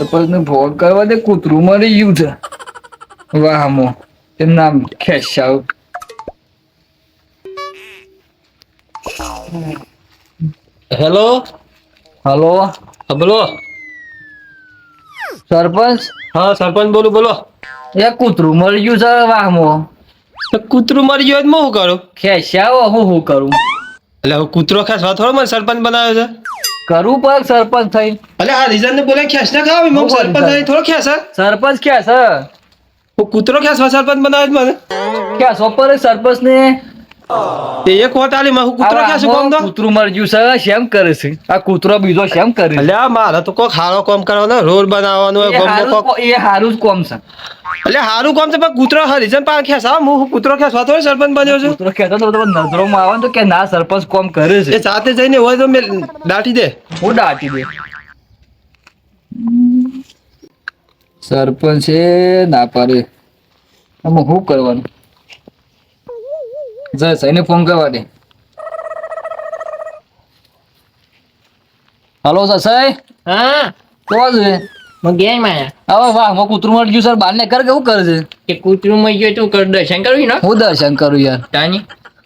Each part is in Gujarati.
સરપંચ ને ફોન કરવા દે કૂતરું મરી ગયું છે. વાહમો એમ નામ ખેસાવ હેલો? હલો? બોલો. સરપંચ? હા સરપંચ બોલું બોલો. એ કૂતરું મરી ગયું છે વાહમો કૂતરું મરી ગયું હોય તો હું શું કરું? ખેસાવ હું શું કરું? એટલે કૂતરો ખેંચવા થોડો મને સરપંચ બનાવ્યો છે. કરવું પડે સરપંચ થઈ અલે આ રીઝન ને બોલે ખેસ ના ખાવ હું સરપંચ થઈ થોડો ખેસ સરપંચ ખેસ હું કૂતરો ખેસ સરપંચ બનાવે છે મને? ખેસ સોપર સરપંચ ને તે એક વોટ આલી માં હું કૂતરો ખેસ કોમ તો? કૂતરો મરજ્યું છે શેમ કરે છે? આ કૂતરો બીજો શેમ કરે અલે મારા તો કોક હારો કોમ કરવાનો રોડ બનાવવાનો ગમો કોક એ હારું જ કોમ છે. એટલે હારું કામ છે પણ કૂતરો હરીજન પાસે ખેંચાવ હું હું કૂતરો ખેસવા થોડો સરપંચ બન્યો છું. કૂતરો ખેતો તો તમે નજરોમાં આવે તો કે ના સરપંચ કોમ કરે એ છે સાથે જઈને હોય તો મેં દાટી દે. હું દાટી દે. સરપંચ એ ના પાડે. આમાં શું કરવાનું? જસ એને ફોન કરવા દે. હલો સસાઈ હા. કોણ છે? હવે વાહ મો કૂતરું મળી ગયું સર. બાર ને કર કેવું કરે છે કે કૂતરું માં ગયો તું કર દર્શન કરું ને હું દર્શન કરું યાર. તાની?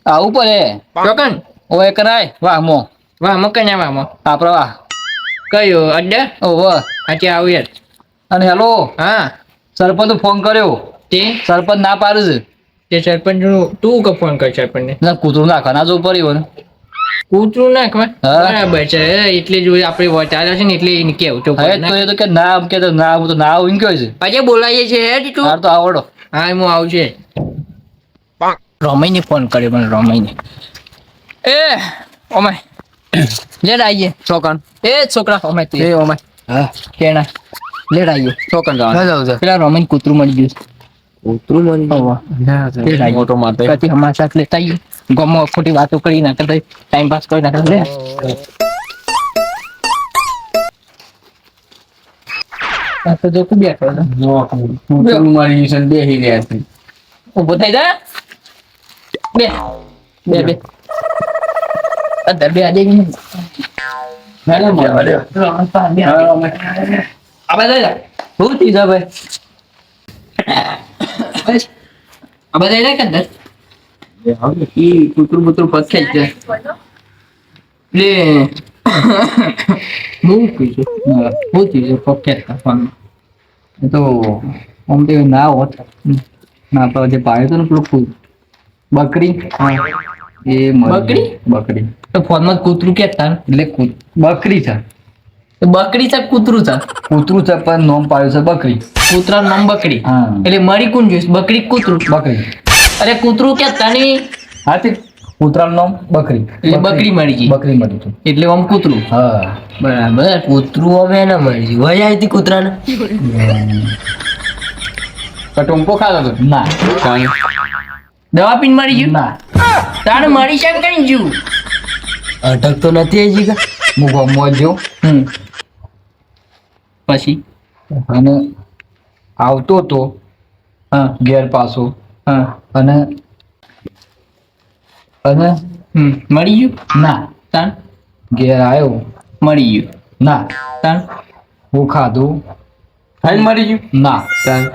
આવું પડે ચોકન? ઓય કરાય. વાહ મો. વાહ મકન વાહ મો. આપડે વાહ. કયો? અડ્ડા? ઓ વાહ આજે આવું યાર. અને હેલો. હા. સરપંચ ફોન કર્યો. તે? સરપંચ ના પાડે છે. તે સરપંચનું તું કે ફોન કર સરપંચ ના કૂતરું નાખવા ના જવું પડ્યું કૂતરું ના હા. બરાબર છે. એટલે જો આપણે વચારે છે ને એટલે કેવું તો હવે તો એ તો કે ના કે તો ના હું તો ના આવું કયો છે. આજે બોલાવીએ છે હે ટીટુ તો આવડો. હા હું આવું છે. રમાઈને ફોન કર્યો પણ રમઈને. એ ઓમે. લેડ આવીએ છોકરા એ છોકરા ઓમે તું. એ ઓમે. હા. કેણા. લેડ આવીએ છોકરા ના જવાનું જાવ છે પેલા રમઈને કૂતરું મળી ગયું. કૂતરું લેડ આવીએ મોટો પછી અમારા સાથે લેતા આવીએ ગમો ખોટી વાતો કરી નાખે તો ટાઈમ પાસ કરી નાખે લે તો જો કુ બેઠો છે. કૂતરું મારી છે બેસી રહ્યા છે. ઊભો થઈ જા. બે. બે બે. અંદર બે આજે ગઈ મેડમ આ બધા જા. હું થઈ જા ભાઈ. બસ આ બધા જા કે અંદર? ઈ કૂતરું બૂતરું ખેંચ છે લે હું કીધું હું કીધું ખેંચતા ફોન એ તો આમ તો ના હોત. ના તો જે પાડ્યો હતો ને પેલું કૂ- બકરી? એ બકરી? બકરી. તો ફોનમાં કૂતરું કે કેતા એટલે બકરી છે. તો બકરી છે કૂતરું છે? કૂતરું છે પણ નોમ પાડ્યું છે બકરી. કૂતરા નામ બકરી. એટલે મરી કોણ જોઈશ? બકરી કૂતરું? બકરી. અરે કૂતરું કે તણી? હા તે કૂતરાનું નામ બકરી. એટલે બકરી મળી ગઈ. બકરી મળી ગઈ. એટલે આમ કૂતરું. હા. બરાબર. કૂતરું હવે ના મળી ગયું. વહી આવી હતી કૂતરાને? ટૂંકો ખાધો હતો ના. દવા પીને મરી ગયું? ના. તારે મરી છે કઈ ગયું અટક તો નથી હજી કા? હું ગમવા જો હમ. પછી? અને આવતો તો હા. ઘેર પાછો. હા. અને અને હમ મરી ગયું? ના. તાન? ઘેર આવ્યો મળી ગયું. ના. તાન? હું ખાધું. ખાઈને મરી ગયું? ના.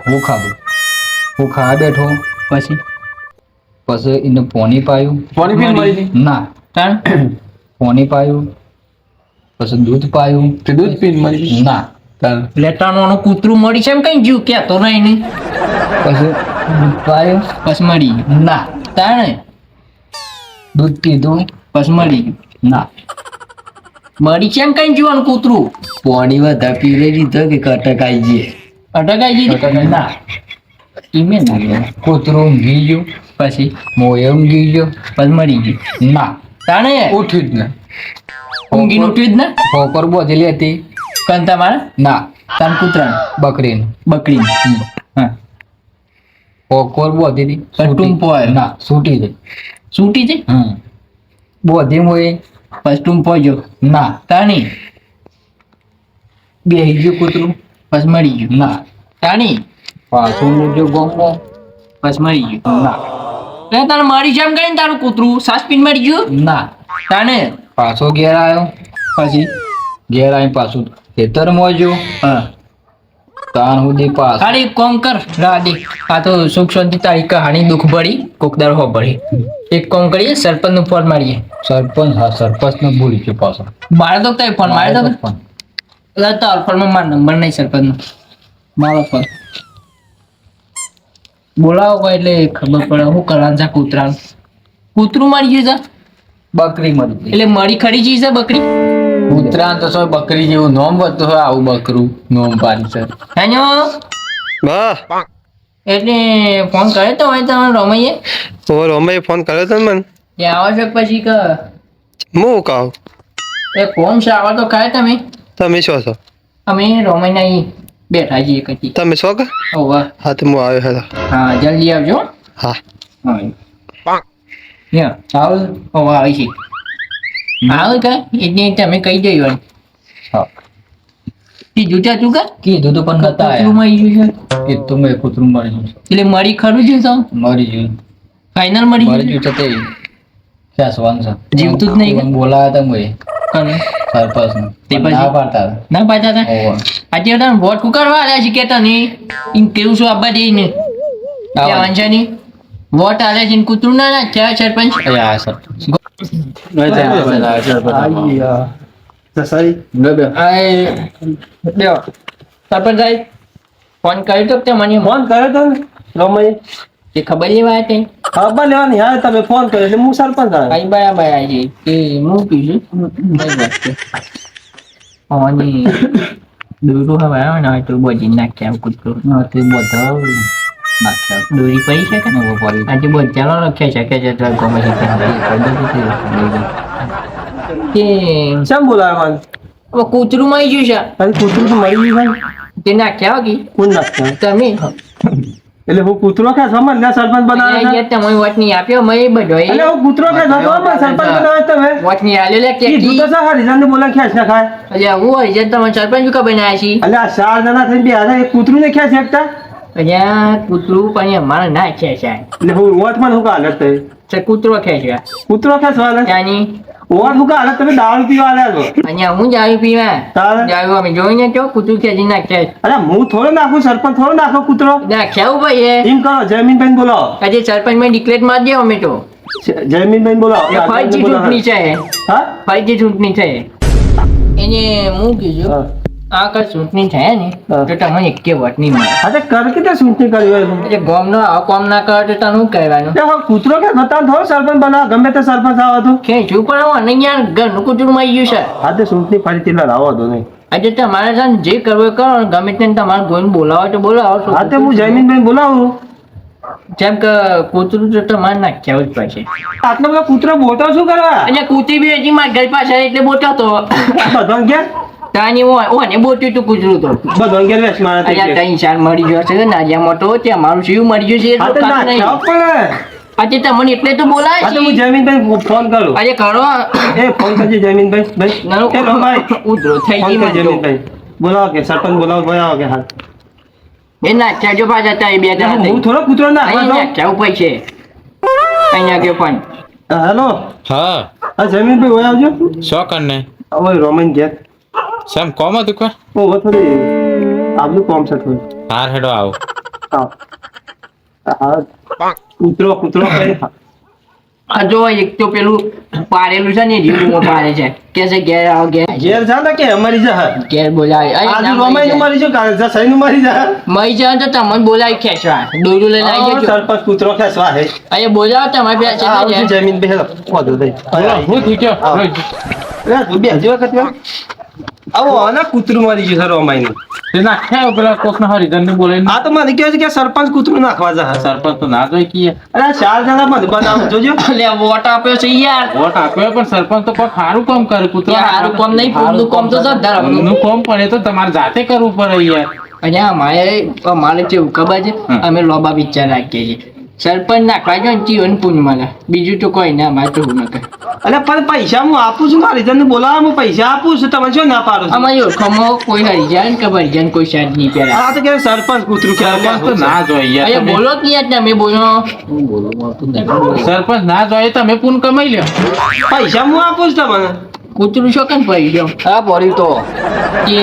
હું ખાધું. હું ખાવા બેઠો. પછી? પછી એને પોણી પાયું. પોની પીને મળી ગઈ? ના. તાન? પોની પાયું. પછી દૂધ પાયું. તે દૂધ પીને મરી ના. લેટાનો કૂતરું મળી છે એમ કઈ ગયું? કેતો નહીં નહીં પછી પાયું પસમડી. ગયું ના. તાણે? દૂધ પીધું પસમડી. ગયું ના. મળી છે કઈ જોવાનું કૂતરું? પાણી વધારે પીવે લીધો કે કટકાઈ જઈએ. અટકાઈ જઈએ. ના. ઈમે ના ગયો કૂતરું ઊંઘી ગયું. પછી? મોએ ઊંઘી ગયો. પછી મરી ગયું ના. તાણે? ઉઠ્યું જ ને. ઊંઘીને ઉઠ્યું જ ને? ખોકર બોધેલી હતી. કંતા મારે ના. તાન કૂતરા બકરીને. બકરી ખોકર હતી પણ પોય ના સૂટી છે. સૂટી છે? હમ. બોધી મોએ પછી ટૂંપો જો ના. તાણી. બે ગયું કૂતરું. પછી મરી ગયું. ના. તાણી. પાછું મૂજો ગોમો પછી મરી ગયું. ના. તે તને મરી જેમ કરીને તારું કૂતરું? સાસ પીન મરી ગયું? ના. તાને પાછો ઘેર આવ્યો પછી? ઘેર આવી પાછું ખેતરમાં જો હા. તાન સુધી પાસ. અરે કોમ કર રાડી આ તો સુખ શાંતિ તારી કહાણી દુઃખ ભરી કોકદાર હો ભરી. એક કોમ કરીએ સરપંચનું ફોન મારીએ. સરપંચ હા સરપંચ ને ભૂલી ગયો પાછો. મારે તો કઈ ફોન મારે તો એટલે તાર ફોનમાં મારો નંબર નહીં સરપંચ નો મારો ફોન. બોલાવો કોઈ એટલે ખબર પડે હું કરવાનું છે કૂતરાનું. કૂતરું મારી ગયું છે બકરી મરી એટલે મરી ખરી ગઈ છે બકરી. ઉત્તરાયણ તો સોય બકરી જેવું નોમ વધતું હોય આવું બકરું નોમ પાનસર હાજો એટલે ફોન કર્યો તો હોય તમે રમૈયે ઓ રોમાએ ફોન કર્યો તો મને. આવો છો પછી કે? હું કહું? એ કોમ છે આવો તો કાય તમે. તમે શું છો? અમે રમાઈને અહીં બેઠા છીએ કચી તમે છો કે? વાહ. હા તો હું આવ્યો હેલો. હા જલ્દી આવજો. હા. હા. આવ. ઓ આવી છે. આવ કે એટલે તમે કહી હા. કીધું ત્યાં તું કે કીધું તો પણ નતા કૂતરું આયા. મરી ગયું છે? તો મેં કૂતરું મરી ગયું એટલે મરી ખરું છે તો? મરી ગયું. ફાઇનલ મરી મરી ગયું છે તે. ખેંચવાનું છે. જીવતું જ નહીં બોલાયા મેં કોને? સરપંચ ને તે પછી? ના પાડતા ના પાડતા હતા? આજે હતા વોટ ઉકાળવા આવ્યા છે કેતા નહીં? ઇન કેવું છું આબા દે ને કહેવાનું છે વોટ આલે છે ને કૂતરું? ના ચાર સરપંચ. અહીંયા આ સરપંચ સસારી આ એ- લ્યો. સરપંચ સાહેબ ફોન કર્યો તો કે મને ફોન કર્યો તો ને રોમાએ તે ખબર લેવા હતી ખબર લેવાની હા તમે ફોન કર્યો એટલે હું સરપંચ આવ્યો ભાઈ બરાબર આવી કે હું પીશું નહીં વાત છે અને દોરું હવે આવે ને તો બધી નાખ્યા કૂતરું હા, તે બધા નાખ્યા દોરી પડી છે કે નવો પડી? આજે બધા લખ્યા છે કે જે તો ગમે છે તે કેમ બોલાવ્યો મને હવે કૂતરું મરી ગયું છે. અરે કૂતરું તો મરી ગયું છે. તે નાખ્યા કે? કોણ તમે. એટલે હું કૂતરો કે સમજ ને સરપંચ બનાવે છે? તમે વોટ નહીં આપ્યો મેં બધો એટલે હું કૂતરો કે જતો સરપંચ બનાવે તમે? વોટ નહીં આલ્યો લે કે કીધું તો સા હરિજન ને બોલા ખેંચ ના ખાય? એટલે હું છે તમે સરપંચ કે બનાયા છે એટલે આ ચાર જણા થઈને બે એક કૂતરું ને ખેંચ એકતા? અહીંયા કૂતરું પણ અમારે ના છે. એટલે હું વોટમાં હું કા હાલત છે કૂતરો ખેંચવા કૂતરો ખેંચવા ત્યાંની વોટ હું કાલે? તમે દારૂ પીવા આલ્યા છો? અહીંયા હું દારૂ પીવા? દારૂ અમે જોઈને તો કૂતરું ખેંચી નાખ્યા અરે હું થોડો નાખું સરપંચ થોડો નાખો કૂતરો. નાખ્યા ભાઈ એમ કરો જયમીનભાઈ બોલો. આજે સરપંચમાં ડિક્લેર માર દે અમે તો. જમીન બોલાવો બોલો. ફરીથી ચૂંટણી છે. હા? ફરીથી ચૂંટણી છે. એને હું. કીધું. આ કઈ ચૂંટણી થાય ને. તો તમને એકે વોટ નહીં મળે. હા કર કે તે ચૂંટણી કરી હોય એટલે ગામનો આ કોમ ના કરે તો તને શું કહેવાનું? તે હવે કૂતરો કે નતા થોડો સરપંચ બના ગમે તે સરપંચ આવો તો. ખેંચવું પણ હું અને યાર ઘરનું કૂતરું મરી ગયું છે. હા તે ચૂંટણી ફરીથી લાવો તો નહીં. આજે તમારે છે ને જે કરવું કરો ગમે તેને તમારે ગોઈને બોલાવો તો બોલાવો હા તે હું જયમીનભાઈ બોલાવું. જેમ કે કૂતરું તો તમારે નાખ્યા જ પડશે આટલો બધો કૂતરો બોટો શું કરવા? અને કૂતી બી હજી મારા ઘર પાસે એટલે બોલતો તો. ઘેર તાની ઓને બોટ્યું તું કૂતરું તો. બધો ઘેર વેસ મારા તે અહીંયા ઘેર. ચાર મરી ગયો છે નાજિયા મોટો ત્યાં મારું શિવ મરી ગયું છે હા કામ નહીં. આજે તમને એટલે તો બોલાય છે હું જમીનભાઈ ફોન કરું. આજે કરો. એ ફોન કરજે જમીનભાઈ. ભાઈ નાનો એ લો ભાઈ. ઉધરો થઈ ગઈ મને તો. બોલાવો કે સરપંચ બોલાવો બોલાવો કે હાલ એ નાખ્યા જો પાછા તારી બે જણા હું થોડો કૂતરો ના અહીંયા નાખ્યા ઉપર છે. અહીંયા કે પણ હેલો. હા. હા જમીનભાઈ ઓય આવજો. શો કરને ઓય રોમન ઘેર. સેમ કોમ હતું કે ઓ વો થોડી આપનું કોમ છે થોડું હાર હેડો આવો હા કૂતરો કૂતરો આ જો એક તો પેલું પારેલું છે ને રીલું પારે છે કે છે ઘેર આવ ઘેર ઘેર જા ને કે અમારી જા ઘેર બોલાય આજુ રોમાઈ નું મારી જો કાલ જા સઈ નું મારી જા મઈ જા તો તમને બોલાય ખેંચવા દોરું લઈને આવી જજો સરપંચ કૂતરો ખેંચવા હે અરે બોલાવ તમે બે છે જમીન બેહલો વાંધો નહીં હું ઠીક છે બે હજી વખત. આવો આના કૂતરું મારી ગયું સર રોમાઈ નું તે નાખ્યા પેલા કોક ના હરિજન ને બોલાવીને. આ તો મને કહે છે કે સરપંચ કૂતરું નાખવા જા સરપંચ તો ના જોઈ કીએ. અરે ચાર જણા મને બનાવો જોજો. લે વોટ આપ્યો છે યાર. વોટ આપ્યો પણ સરપંચ તો કોઈ સારું કામ કરે કૂતરો હારું કામ નહીં, કામ તો આપણું. નું કામ પડે તો તમારે જાતે કરવું પડે યાર. અહીંયા અમારે અમારે જે ઉકાબા છે અમે લોબા વિચાર રાખીએ છીએ. સરપંચ નાખવા જો ને જીવન પૂન મળે. બીજું તો કોઈ ના મારે તો એવું ન કરે અરે પણ પૈસા હું આપું છું મારી જણને બોલાવા હું પૈસા આપું છું તમે શું ના પાડો છો? અમારી ઓળખામાં કોઈ હરિજન કે ભરિજન કોઈ શાયદ નહીં પહેલા આ તો કે સરપંચ કૂતરું સરપંચ તો ના જોઈએ યાર અરે તમે- બોલો કે તમે બોલો? સરપંચ ના જોઈએ તમે પૂન કમાઈ લ્યો. પૈસા હું આપું છું તમને? કૂતરું શું કેમ પડી ગયો હા પડી તો. કે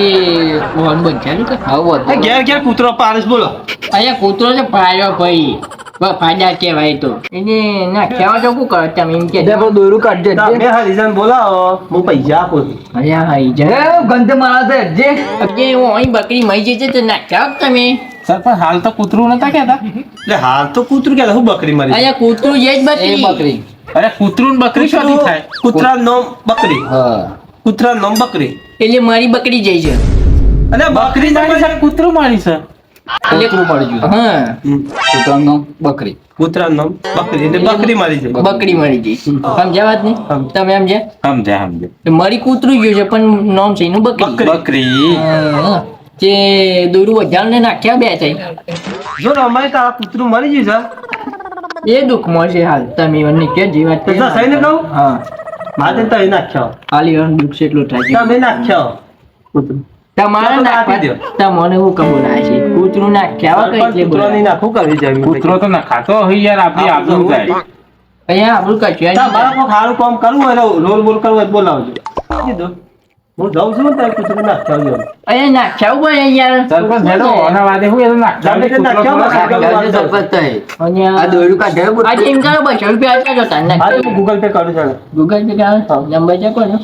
વોન બંધાયું કે આવું એ હતું ઘેર ઘેર કૂતરો પાડે બોલો. અહીંયા કૂતરો છે પાયો ભાઈ. ફાયદા કહેવાય તો. એને નાખ્યા તો શું કરો? તમે એમ કે દેખો દોરું કાઢજે તમે હરિજન બોલાવો. હું પૈસા આપું છું. અહીંયા હાઈ એ ગંધ મારા છે જે. જે હું અહીં બકરી મરી જશે તો ના હોત તમે. સરપંચ હાલ તો કૂતરું નતા કહેતા? એટલે હાલ તો કૂતરું કે હું બકરી મરી અહીંયા કૂતરું જે જ બકરી. બકરી. અરે કૂતરું ને બકરી શું થાય? કૂતરા નોમ બકરી. હા. કૂતરા નોમ બકરી. એટલે મારી બકરી જાય છે. અને બકરી મારી છે. કૂતરું મારી છે. કૂતરું મળી ગયું હા. કૂતરાનું નામ બકરી. કૂતરા નોમ બકરી એટલે બકરી. મારી છે બકરી મરી ગઈ. સમજ્યા વાત નહીં? તમે સમજ્યા સમજ્યા સમજ્યા મરી કૂતરું ગયું છે પણ નામ છે એનું બકરી. બકરી. હા. દોરું વધારે ને નાખ્યા બે થઈ જો રમાય તો આ કૂતરું મરી ગયું છે એ દુઃખમાં છે હાલ તમે મને કે જે તો કરી કહું? હા. તો એ નાખ્યો. હાલી વાર દુઃખ છે એટલું થાય તમે નાખ્યો. કૂતરું. તમારે નાખવા દો. તમને હું કબૂલ છે? કૂતરું નાખ્યા કેવા કઈ એટલે કૂતરો નહીં નાખું કરી જાય કૂતરો તો નખાતો હોય યાર આપણી આબરૂ જાય. અહીંયા આપણું કશું તમારે કોઈ સારું કામ કરવું હોય ને રોલ બોલ કરવું હોય તો બોલાવજો. કીધું? હું જાઉં છું ને ત્યારે કૂતરું નાખ્યો આવ્યો. અહીંયા નાખ્યા હોય યાર સરપંચ હેડો ઓના વાદે હું એ નાખતા. આ કરો રૂપિયા તાર હું ગૂગલ પે કરું ગૂગલ પે નંબર છે કોનો?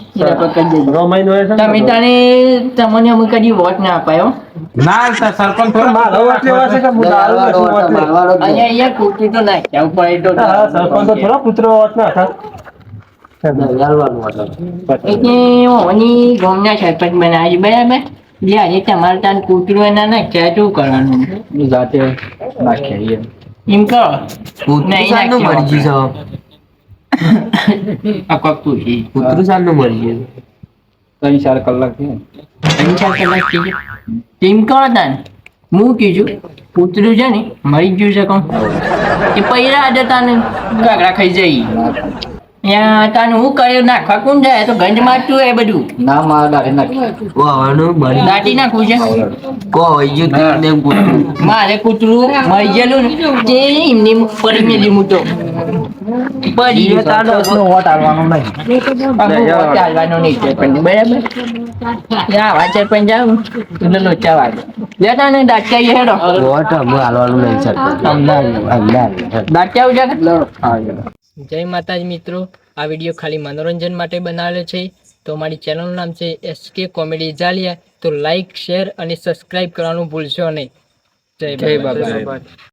દેજો. રોમાઈ નો છે તમે તમને અમે કદી વોટ ના અપાયો ના સરપંચ થોડો મારો વોટ લેવા કે હું દારૂ મારવાડો વોટ લે. મારવાડો જ અહીંયા અહીંયા કૂતરું તો નાખ્યા ઉપર તો સરપંચ તો થોડા કૂતરો વોટ ના હતા ત્રણ ચાર કલાક ત્રણ ચાર કલાક થઈ ગયા તાન. હું કીધું કૂતરું છે ને મરી ગયું છે કોણ? એ પૈરા આજે તાને કાકડા ખાઈ જઈ તાને હું કર્યું નાખવા કોણ જાય? તો ગંજ મારતું એ બધું. ના મારા દાઢી નાખી. કોવાનું મરી- દાટી નાખવું છે? કો હોય ને. મારે કૂતરું મરી ગયેલું તે એમની પડી મેલી હું પડી તાનો વોટ આવવાનો નહીં. અમુક ચાલવાનો નહીં સરપંચ બરાબર? આવા પણ જાવ એટલે લોચા વાગે લેતા ને દાટકાઈ હેડો. વોટ અમે હાલવાનું નહીં સરપંચ. અમદાવાદ. દાટકા ઉજા જય માતાજી મિત્રો આ વીડિયો ખાલી મનોરંજન માટે બનાવેલો છે. તો મારી ચેનલનું નામ છે એસકે કોમેડી જાલિયા તો લાઈક શેર અને સબસ્ક્રાઇબ કરવાનું ભૂલશો નહીં. જય બાબા